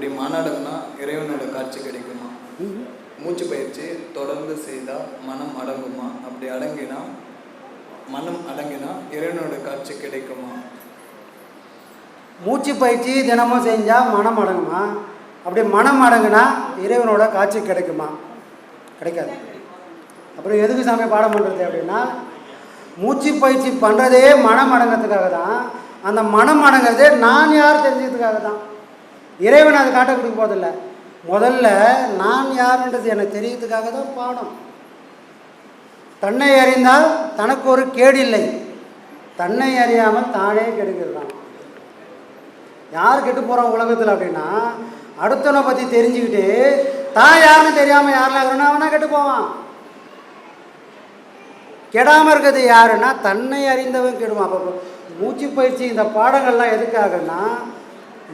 அப்படி மன இறைவனோட காட்சி கிடைக்குமா? மூச்சு பயிற்சி தொடர்ந்து செய்தால் மனம் அடங்குமா? அப்படி அடங்கினா மனம் அடங்கினா இறைவனோட காட்சி கிடைக்குமா? மூச்சு பயிற்சி தினமும் செஞ்சால் மனம் அடங்குமா? அப்படி மனம் அடங்குனா இறைவனோட காட்சி கிடைக்குமா? கிடைக்காது. அப்புறம் எதுக்கு சாமி பாடம் பண்ணுறது அப்படின்னா மூச்சு பயிற்சி பண்ணுறதே மனம் அடங்கிறதுக்காக தான் அந்த மனம் அடங்கிறதே நான் யார் தெரிஞ்சதுக்காக தான் இறைவன் அதை காட்ட கொடுக்க போதில்ல முதல்ல நான் யாருன்றது எனக்கு தெரியறதுக்காக தான் பாடம். தன்னை அறிந்தால் தனக்கு ஒரு கேடில்லை. தன்னை அறியாமல் தானே கெடுக்கிறான் யார் கெட்டு போகிறான் உலகத்தில் அப்படின்னா அடுத்தவனை பற்றி தெரிஞ்சுக்கிட்டு தான் யாருன்னு தெரியாமல் யாரெல்லாம் இருக்கிறனா அவனா கெட்டு போவான். கெடாமல் இருக்கிறது யாருன்னா தன்னை அறிந்தவன் கெடுவான். அப்போ மூச்சு பயிற்சி இந்த பாடங்கள்லாம் எதுக்காகன்னா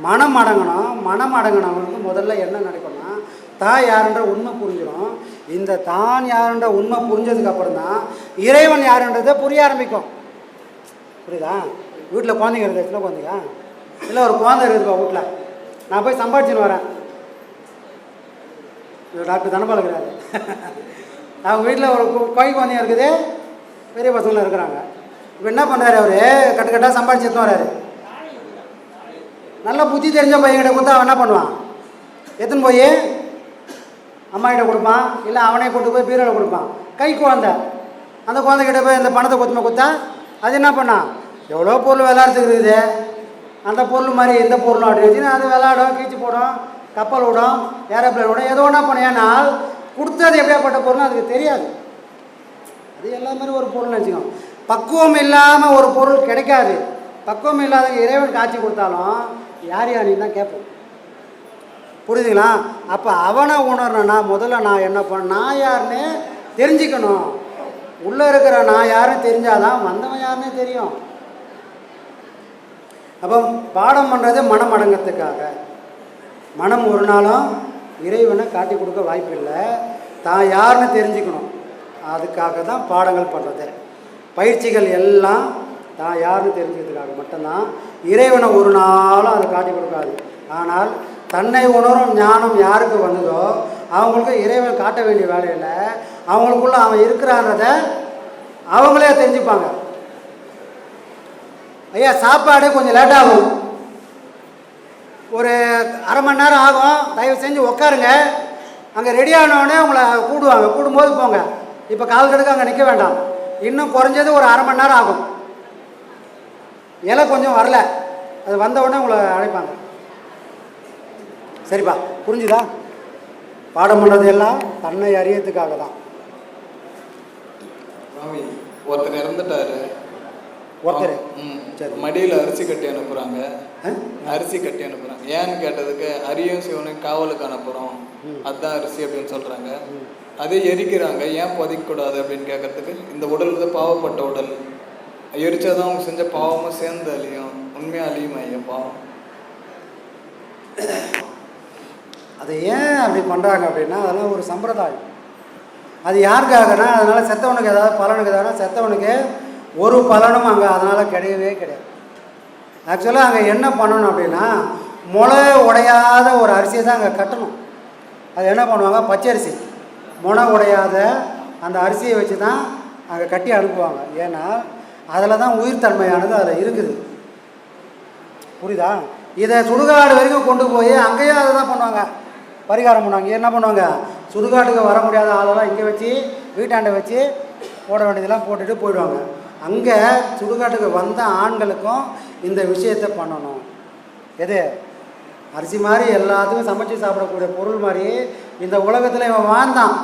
மனம் அடங்கணும் மனம் அடங்கினவனுக்கு முதல்ல என்ன நடக்கும்னா தான் யாருன்ற உண்மை புரிஞ்சிடும். இந்த தான் யாருன்ற உண்மை புரிஞ்சதுக்கப்புறம் தான் இறைவன் யாருன்றதை புரிய ஆரம்பிக்கும். புரியுதா? வீட்டில் குழந்தைங்க இருக்குது எத்தனை குழந்தைங்க? இல்லை ஒரு குழந்தை இருக்குதுப்பா வீட்டில் நான் போய் சம்பாதிச்சுன்னு வரேன். டாக்டர் தனபால் இருக்கிறாரு. அவங்க வீட்டில் ஒரு கு- குழந்தைங்க இருக்குது பெரிய பசங்களும் இருக்கிறாங்க. இப்போ என்ன பண்ணுறாரு அவர்? கட்டு கட்டாக சம்பாதிச்சு எடுத்துன்னு நல்ல புத்தி தெரிஞ்ச பையன்கிட்ட கொடுத்தா அவன் என்ன பண்ணுவான்? எடுத்துன்னு போய்? அம்மா கிட்ட கொடுப்பான். இல்லை அவனே கொண்டு போய் பீரோவில் கொடுப்பான். கை குழந்தை. அந்த குழந்தைகிட்ட போய் இந்த பணத்தை கொத்துமை கொடுத்தா அது என்ன பண்ணான் எவ்வளோ பொருள் விளாட்றதுக்கு இருக்குது அந்த பொருள் மாதிரி எந்த பொருளும் அப்படி வச்சுன்னு அது விளையாடும் கீச்சு போடும் கப்பல் விடும் ஏரோப்ளேன் விடும் ஏதோ ஒன்றா பண்ண ஏன்னா கொடுத்தது எப்படியாப்பட்ட பொருள் அதுக்கு தெரியாது. அது எல்லா மாதிரி ஒரு பொருள்னு வச்சுக்கோங்க. பக்குவம் இல்லாமல் ஒரு பொருள் கிடைக்காது. பக்குவம் இல்லாத இறைவன் காட்சி கொடுத்தாலும் யார் யார் தான் கேட்போம். புரியுதுங்களா? அப்போ அவனை உணரணும்னா முதல்ல நான் என்ன பண்ண நான் யாருன்னு தெரிஞ்சுக்கணும். உள்ளே இருக்கிற நான் யாருன்னு தெரிஞ்சாதான் வந்தவன் யாருன்னு தெரியும். அப்போ பாடம் பண்ணுறது மனம் அடங்கத்துக்காக மனம் ஒரு நாளும் இறைவனை காட்டி கொடுக்க வாய்ப்பில்லை தான் யாருன்னு தெரிஞ்சுக்கணும். அதுக்காக தான் பாடங்கள் பண்ணுறது பயிற்சிகள் எல்லாம் தான் யாருன்னு தெரிஞ்சுக்கிறதுக்காக மட்டும்தான் இறைவனை ஒரு நாளும் அதை காட்டி கொடுக்காது. ஆனால் தன்னை உணரும் ஞானம் யாருக்கு வந்ததோ அவங்களுக்கு இறைவன் காட்ட வேண்டிய வேலையில் அவங்களுக்குள்ள அவன் இருக்கிறான்றத அவங்களே தெரிஞ்சுப்பாங்க. ஐயா சாப்பாடு கொஞ்சம் லேட்டாகும் ஒரு அரை மணி நேரம் ஆகும். தயவு செஞ்சு உட்காருங்க அங்கே ரெடி ஆனவுடனே உங்களை கூடுவாங்க. கூடும்போது போங்க. இப்போ கால் கடுக்க அங்கே நிற்க வேண்டாம். இன்னும் குறைஞ்சது ஒரு அரை மணி நேரம் ஆகும். இலை கொஞ்சம் வரல. அது வந்த உடனே உங்களை அழைப்பாங்க. சரிப்பா புரிஞ்சுதா? பாடம் பண்ணுறது எல்லாம் தன்னை அறியறதுக்காக தான் சாமி ஒருத்தர் இறந்துட்டாரு. ஒருத்தர்? சரி. மடியில் அரிசி கட்டி அனுப்புகிறாங்க? அரிசி கட்டி அனுப்புகிறாங்க ஏன்னு கேட்டதுக்கு அரியும் சிவனும் காவலுக்கு அனுப்புகிறோம். அதுதான் அரிசி அப்படின்னு சொல்கிறாங்க. அதே எரிக்கிறாங்க. ஏன் புதைக்கக்கூடாது அப்படின்னு கேட்கறதுக்கு இந்த உடல் வந்து பாவப்பட்ட உடல். எரிச்சாதான் அவங்க செஞ்ச பாவமும் சேர்ந்து அழியும். உண்மையாக அழியும் ஐயா பாவம்? அதை ஏன் அப்படி பண்ணுறாங்க அப்படின்னா அதெல்லாம் ஒரு சம்பிரதாயம். அது யாருக்காகனா அதனால் செத்தவனுக்கு ஏதாவது பலனுக்கு ஏதாவது செத்தவனுக்கு ஒரு பலனும் அங்கே அதனால் கிடையவே கிடையாது. ஆக்சுவலாக அங்கே என்ன பண்ணணும் அப்படின்னா முளை உடையாத ஒரு அரிசியை தான் அங்கே கட்டணும். அது என்ன பண்ணுவாங்க? பச்சரிசி. முளை உடையாத அந்த அரிசியை வச்சு தான் அங்கே கட்டி அனுப்புவாங்க. ஏன்னா அதில் தான் உயிர்த்தன்மையானது அதில் இருக்குது. புரியுதா? இதை சுடுகாடு வரைக்கும் கொண்டு போய் அங்கேயும் அதை தான் பண்ணுவாங்க. பரிகாரம் பண்ணுவாங்க. என்ன பண்ணுவாங்க? சுடுகாட்டுக்கு வர முடியாத ஆளெல்லாம் இங்கே வச்சு வீட்டாண்டை வச்சு போட வேண்டியதெல்லாம் போட்டுட்டு போயிடுவாங்க. அங்கே சுடுகாட்டுக்கு வந்த ஆண்களுக்கும் இந்த விஷயத்தை பண்ணணும். எது? அரிசி மாதிரி எல்லாத்துக்கும் சமைச்சு சாப்பிடக்கூடிய பொருள் மாதிரி இந்த உலகத்தில் இவன் வாழ்ந்தான்.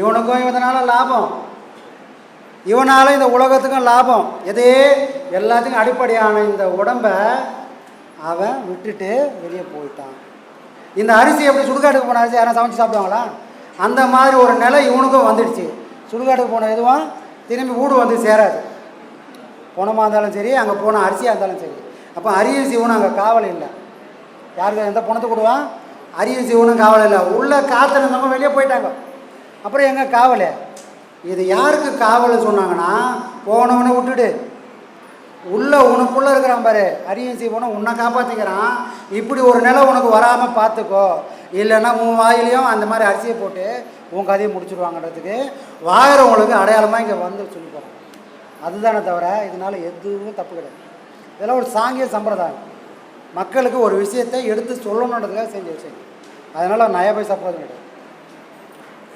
இவனுக்கும் இதனால் லாபம்? இவனால் இந்த உலகத்துக்கும் லாபம். எது? எல்லாத்துக்கும் அடிப்படையான இந்த உடம்பை அவன் விட்டுட்டு வெளியே போயிட்டான். இந்த அரிசி எப்படி சுடுகாட்டுக்கு போன அரிசி யாரும் சமைச்சு சாப்பிடுவாங்களா? அந்த மாதிரி ஒரு நிலை இவனுக்கும் வந்துடுச்சு. சுடுகாட்டுக்கு போன எதுவும் திரும்பி வீடு வந்து சேராது. பணமாக இருந்தாலும் சரி அங்கே போன அரிசியாக இருந்தாலும் சரி. அப்போ அரியும் சிவனும் அங்கே காவல் இல்லை. யாருக்கு எந்த பணத்தை கொடுவான் அரியும் சிவனும் காவல் இல்லை. உள்ளே காத்திருந்தவங்க வெளியே போயிட்டாங்க. அப்புறம் எங்கே காவலை? இது யாருக்கு காவல் சொன்னாங்கன்னா போனவனை விட்டுடு. உள்ள உனக்குள்ளே இருக்கிறான் பாரு. அரியும் சீவனும் உன்னை காப்பாற்றிக்கிறான் இப்படி ஒரு நிலை உனக்கு வராமல் பார்த்துக்கோ இல்லைன்னா உன் வாயிலையும் அந்த மாதிரி அரிசியை போட்டு உன் கதையை முடிச்சிடுவாங்கன்றதுக்கு வாங்குறவங்களுக்கு அடையாளமாக இங்கே வந்து சொல்லி போகிறான் அதுதானே தவிர இதனால் எதுவும் தப்பு கிடையாது. இதெல்லாம் ஒரு சாங்கிய சம்பிரதாயம். மக்களுக்கு ஒரு விஷயத்தை எடுத்து சொல்லணுன்றதுக்காக செஞ்ச விஷயம். அதனால் நய பைசா போதும் கிடையாது.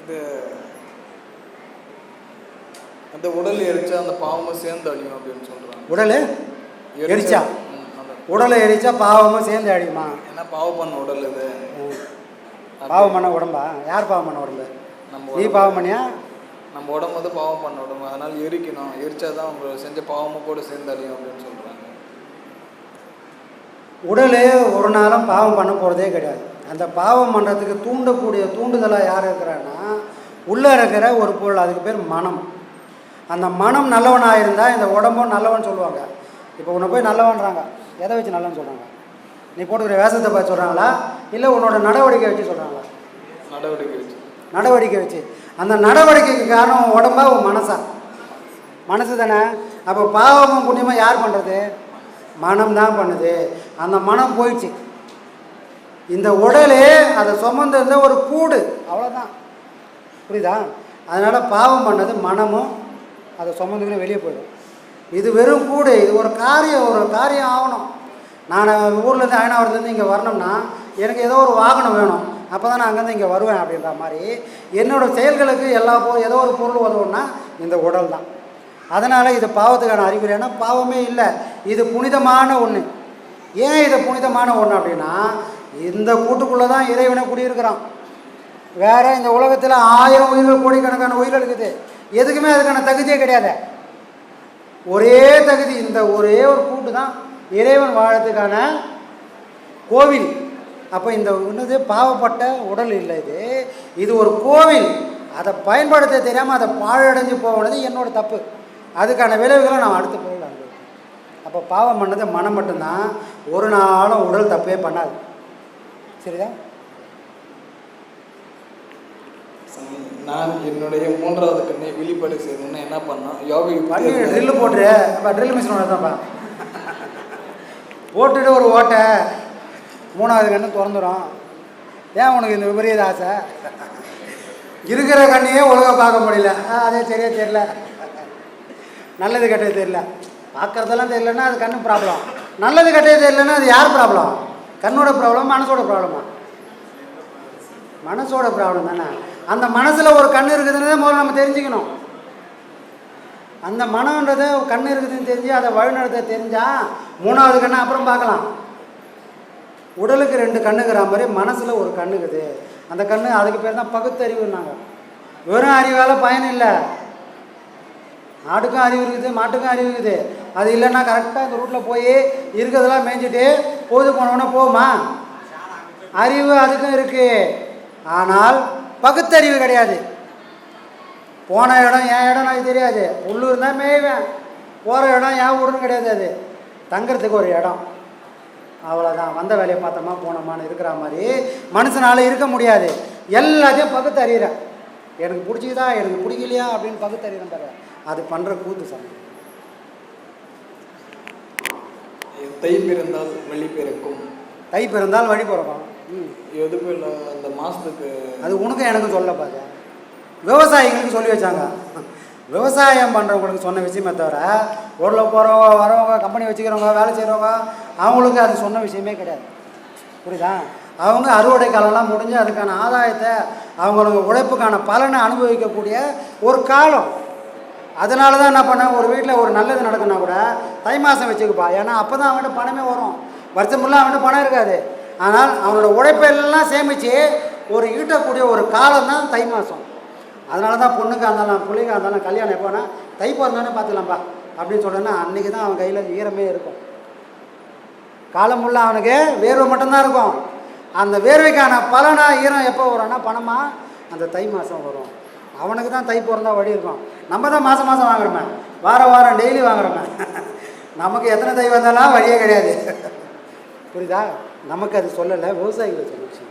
இது அந்த உடல் எரிச்சா அந்த பாவமும் சேர்ந்து அழியும் அப்படின்னு சொல்றாங்க. உடல் எரிச்சா. உடலை எரிச்சா பாவமும் சேர்ந்து அடியுமா ஏன்னா பாவம் பண்ண உடல் இது? பாவம் பண்ண உடம்பா? யார் பாவம் பண்ண உடம்பு? நம்ம நீ பாவம் பண்ணியா? நம்ம உடம்பு வந்து பாவம் பண்ண உடம்பு. அதனால எரிக்கணும். எரிச்சாதான் அவங்க செஞ்ச பாவமும் கூட சேர்ந்து அழியும் அப்படின்னு சொல்றாங்க. உடல் ஒரு நாளும் பாவம் பண்ண போகிறதே கிடையாது. அந்த பாவம் பண்ணுறதுக்கு தூண்டக்கூடிய தூண்டுதலாக யார் இருக்கிறான்னா உள்ளே இருக்கிற ஒரு பொருள் அதுக்கு பேர் மனம். அந்த மனம் நல்லவனாக இருந்தால் இந்த உடம்பும் நல்லவன் சொல்லுவாங்க. இப்போ உன்னை போய் நல்லவன்றாங்க. எதை வச்சு நல்லவன் சொல்கிறாங்க நீ போட்டுக்கிற வேஷத்தை பார்த்து சொல்கிறாங்களா இல்லை உன்னோட நடவடிக்கை வச்சு சொல்கிறாங்களா நடவடிக்கை வச்சு. நடவடிக்கை வச்சு. அந்த நடவடிக்கைக்கு காரணம் உடம்பா உன் மனசா? மனசு தானே. அப்போ பாவமும் புண்ணியமாக யார் பண்ணுறது மனம் தான் பண்ணுது. அந்த மனம் போயிடுச்சு. இந்த உடலே அதை சுமந்து இருந்த ஒரு கூடு. அவ்வளோதான் புரியுதா? அதனால் பாவம் பண்ணது மனமும் அதை சுமந்துக்கிட்டு வெளியே போயிடும். இது வெறும் கூடு இது ஒரு காரியம் ஒரு காரியம் ஆகணும். நான் ஊர்லேருந்து அயனாவரத்துலேருந்து இங்கே வரணும்னா எனக்கு ஏதோ ஒரு வாகனம் வேணும். அப்போ தான் நான் அங்கேருந்து இங்கே வருவேன் அப்படின்ற மாதிரி என்னோடய செயல்களுக்கு எல்லா போ ஏதோ ஒரு பொருள் உதவும்னா இந்த உடல் தான். அதனால் இது பாவத்துக்கான அறிகுறினா பாவமே இல்லை இது புனிதமான ஒன்று ஏன் இது புனிதமான ஒன்று அப்படின்னா இந்த கூட்டுக்குள்ளே தான் இறைவனை குடியிருக்கிறான். வேறு இந்த உலகத்தில் ஆயிரம் உயிர்கள் கோடிக்கணக்கான உயிர்கள் இருக்குது. எதுக்குமே அதுக்கான தகுதியே கிடையாது. ஒரே தகுதி இந்த ஒரே ஒரு கூட்டு தான் இறைவன் வாழறதுக்கான கோவில். அப்போ இந்த என்னது பாவப்பட்ட உடல் இல்லை இது. இது ஒரு கோவில். அதை பயன்படுத்த தெரியாமல் அதை பாழடைஞ்சு போனது என்னோட தப்பு. அதுக்கான விளைவுகளை நான் அடுத்த பொருள் அனுபவிப்பேன் அப்போ பாவம் பண்ணது மனம் மட்டும்தான். ஒரு நாளும் உடல் தப்பே பண்ணாது. சரிதா சாமி, நான் என்னுடைய மூன்றாவது கண்ணை வெளிப்பாடு செய்யணும்னா என்ன பண்ணோம் யோகா பண்ணி ட்ரில்லு போட்டுரு. அப்போ ட்ரில் மிஷின் ஒன்று தான்ப்பா போட்டுட்டு ஒரு ஓட்டை மூணாவது கண்ணு திறந்துடும் ஏன் உனக்கு இந்த விபரீத ஆசை? இருக்கிற கண்ணையே ஒழுங்கா பார்க்க முடியல. அதே சரியா தெரியல. நல்லது கெட்டது தெரியல. பார்க்குறதெல்லாம் தெரியலன்னா அது கண்ணு ப்ராப்ளம் நல்லது கெட்டது தெரியலன்னா அது யார் ப்ராப்ளம் கண்ணோட ப்ராப்ளம் மனசோட ப்ராப்ளமா மனசோட ப்ராப்ளம் தானே? அந்த மனசில் ஒரு கண் இருக்குதுன்னு முதல்ல நம்ம தெரிஞ்சுக்கணும். அந்த மனம்ன்றது கண் இருக்குதுன்னு தெரிஞ்சு அதை வழிநடத்த தெரிஞ்சால் மூணாவது கண்ணை அப்புறம் பார்க்கலாம். உடலுக்கு ரெண்டு கண்ணுங்கிற மாதிரி மனசில் ஒரு கண்ணுக்குது அந்த கண்ணு அதுக்கு பேர் தான் பகுத்தறிவுன்னாங்க. வெறும் அறிவால் பயன் இல்லை. ஆட்டுக்கும் அறிவு இருக்குது மாட்டுக்கும் அறிவு இருக்குது. அது இல்லைன்னா கரெக்டாக அந்த ரூட்டில் போய் இருக்கிறதெல்லாம் மேய்ஞ்சிட்டு போது போனோடனே போகுமா? அறிவு அதுக்கும் இருக்குது ஆனால் பகுத்தறிவு கிடையாது. போன இடம் என் இடம் எனக்கு தெரியாது. புல்லு இருந்தால் மேய்வேன். போகிற இடம் என் ஊருன்னு கிடையாது அது. தங்குறதுக்கு ஒரு இடம். அவ்வளோதான் வந்த வேலையை பார்த்தோமா போனோமான்னு இருக்கிற மாதிரி மனுஷனால இருக்க முடியாது. எல்லாத்தையும் பகுத்து அறிகிறேன் எனக்கு பிடிச்சிதா எனக்கு பிடிக்கலையா அப்படின்னு பகுத்து அறிகிறேன் பாரு. அது பண்ணுற கூத்து சாமி. தை பிறந்தால் வெளி பிறக்கும். தை பிறந்தால் வழி பிறக்கும். எதுக்கும் இல்லை அந்த மாதத்துக்கு அது உனக்கும் எனக்கும் சொல்ல பாரு விவசாயிகளுக்கு சொல்லி வச்சாங்க. விவசாயம் பண்ணுறவங்களுக்கு சொன்ன விஷயமே தவிர ஊரில் போகிறவங்க வரவங்க கம்பெனி வச்சுக்கிறவங்க வேலை செய்கிறவங்க அவங்களுக்கு அது சொன்ன விஷயமே கிடையாது. புரியுதா? அவங்க அறுவடை காலம்லாம் முடிஞ்சு அதுக்கான ஆதாயத்தை அவங்களோட உழைப்புக்கான பலனை அனுபவிக்கக்கூடிய ஒரு காலம். அதனால தான் என்ன பண்ணேன் ஒரு வீட்டில் ஒரு நல்லது நடக்குன்னா கூட தை மாதம் வச்சுக்கப்பா. ஏன்னா அப்போ தான் அவன்கிட்ட பணமே வரும். வருஷம் ஃபுல்லாக அவன்கிட்ட பணம் இருக்காது. ஆனால் அவனோட உழைப்பெல்லாம் சேமித்து ஒரு ஈட்டக்கூடிய ஒரு காலம் தான் தை மாதம் அதனால தான் பொண்ணுக்காக இருந்தாலும் பிள்ளைக்காக இருந்தாலும் கல்யாணம் எப்போனா தை பிறந்தோடனே பார்த்துக்கலாம்ப்பா அப்படின்னு சொன்னேன்னா அன்றைக்கி தான் அவன் கையில் ஈரமே இருக்கும். காலம் ஃபுல்லாக அவனுக்கு வேர்வை மட்டும்தான் இருக்கும். அந்த வேர்வைக்கான பலனா ஈரம் எப்போ வரும்னா பணமாக அந்த தை மாதம் வரும். அவனுக்கு தான் தை பிறந்தா வழி இருக்கும். நம்ம தான் மாதம் மாதம் வாங்குறோமே. வாரம் வாரம் டெய்லி வாங்குறோமே. நமக்கு எத்தனை தை வந்தாலும் வழியே கிடையாது. புரியுதா? நமக்கு அது சொல்லலை விவசாயிகளுக்கு சொல்லிச்சு